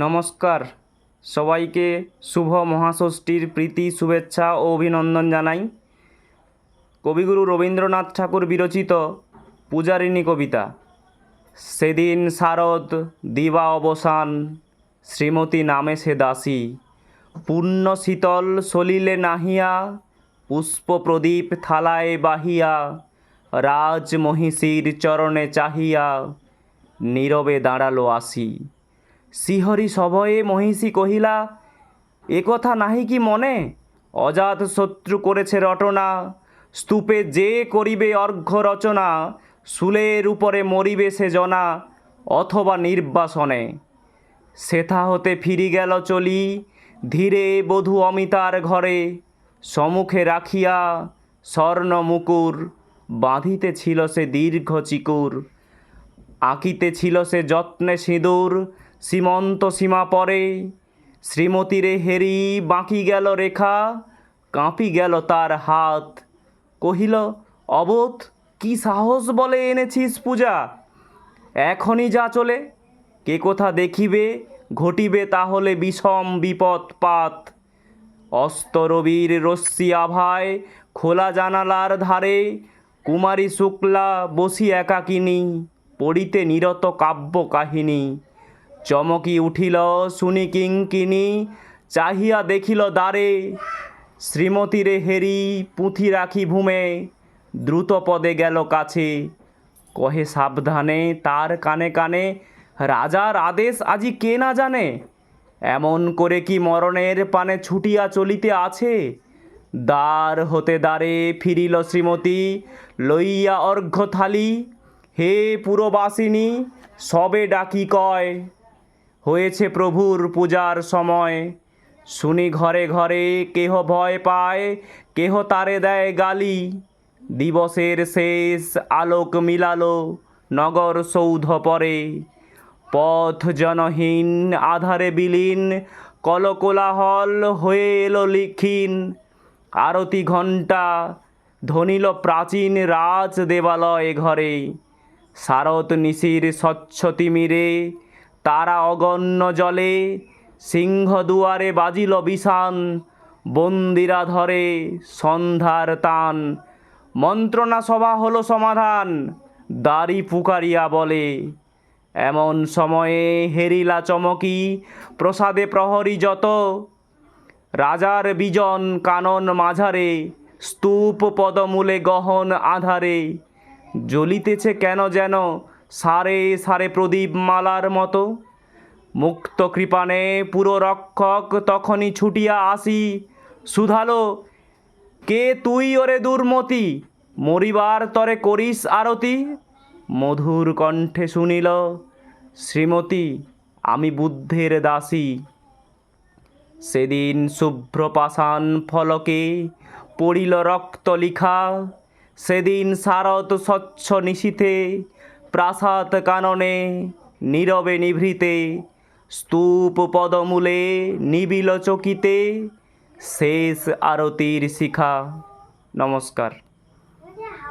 নমস্কার। সবাইকে শুভ মহাষষ্ঠীর প্রীতি, শুভেচ্ছা ও অভিনন্দন জানাই। কবিগুরু রবীন্দ্রনাথ ঠাকুর বিরচিত পূজারিণী কবিতা। সেদিন শারদ দিবা অবসান, শ্রীমতী নামে সে দাসী। পূর্ণ শীতল সলিলে নাহিয়া, পুষ্প প্রদীপ থালায় বাহিয়া রাজ মহিষীর চরণে চাহিয়া, নীরবে দাঁড়াল আসি। শ্রীহরি সভয়ে মহিষী কহিলা, এ কথা নাহি কি মনে? অজাত শত্রু করেছে রটনা, স্তূপে যে করিবে অর্ঘ্য রচনা শুলের উপরে মরিবে সে জনা, অথবা নির্বাসনে। সেথা হতে ফিরি গেল চলি, ধীরে বধূ অমিতার ঘরে, সমুখে রাখিয়া স্বর্ণ মুকুর বাঁধিতে ছিল সে দীর্ঘ চিকুর আঁকিতে ছিল সে যত্নে সিঁদুর সীমন্ত সীমা পরে, শ্রীমতীরে হেরি বাঁকি গেল রেখা, কাঁপি গেল তার হাত। কহিল, অবোধ, কি সাহস বলে এনেছিস পূজা? এখনই যা চলে, কে কোথা দেখিবে, ঘটিবে তাহলে বিষম বিপদ পাত। অস্ত রবির রশ্মি আভায়, খোলা জানালার ধারে, কুমারী শুক্লা বসি একাকিনী, পড়িতে নিরত কাব্য কাহিনী চমকি উঠিল শুনি কিঙ্কিনী চাহিয়া দেখিল দ্বারে, শ্রীমতীরে হেরি পুঁথি রাখি ভূমে, দ্রুত পদে গেল কাছে। কহে সাবধানে, তার কানে কানে, রাজার আদেশ আজি কে না জানে? এমন করে কি মরণের পানে ছুটিয়া চলিতে আছে? দ্বার হতে দ্বারে ফিরিল শ্রীমতী, লইয়া অর্ঘ্য থালি হে পুরবাসিনী, সবে ডাকি কয়। হয়েছে প্রভুর পূজার সময়। শুনি ঘরে ঘরে কেহ ভয় পায়, কেহ তারে দেয় গালি। দিবসের শেষ আলোক মিলালো নগর সৌধ পরে। পথ জনহীন, আধারে বিলীন, কলকোলাহল হয়ে এলো লিখিন। আরতি ঘণ্টা ধ্বনিল প্রাচীন রাজ দেবালয় ঘরে। শারদ নিশির স্বচ্ছ তিমিরে তারা অগণ্য জলে সিংহ দুয়ারে বাজিল বিষান, বন্দিরা ধরে সন্ধ্যার তান। মন্ত্রণা সভা হলো সমাধান, দাড়ি পুকারিয়া বলে। এমন সময়ে হেরিলা চমকি, প্রসাদে প্রহরী যত। রাজার বিজন কানন মাঝারে স্তূপ পদমূলে গহন আধারে। জ্বলিতেছে কেন যেন সারে সারে প্রদীপ মালার মতো। মুক্ত কৃপানে পুরো রক্ষক তখনই ছুটিয়া আসি। সুধালো, কে তুই ওরে দুর্মতি? মরিবার তরে করিস আরতি? মধুর কণ্ঠে শুনিল, শ্রীমতী, আমি বুদ্ধের দাসী। সেদিন শুভ্র পাষাণ ফলকে পড়িল রক্ত লিখা। সেদিন শারদ স্বচ্ছ নিশীথে প্রাসাদ কাননে নীরবে নিভৃতে স্তূপ পদমূলে নিবিল চকিতে শেষ আরতির শিখা। নমস্কার।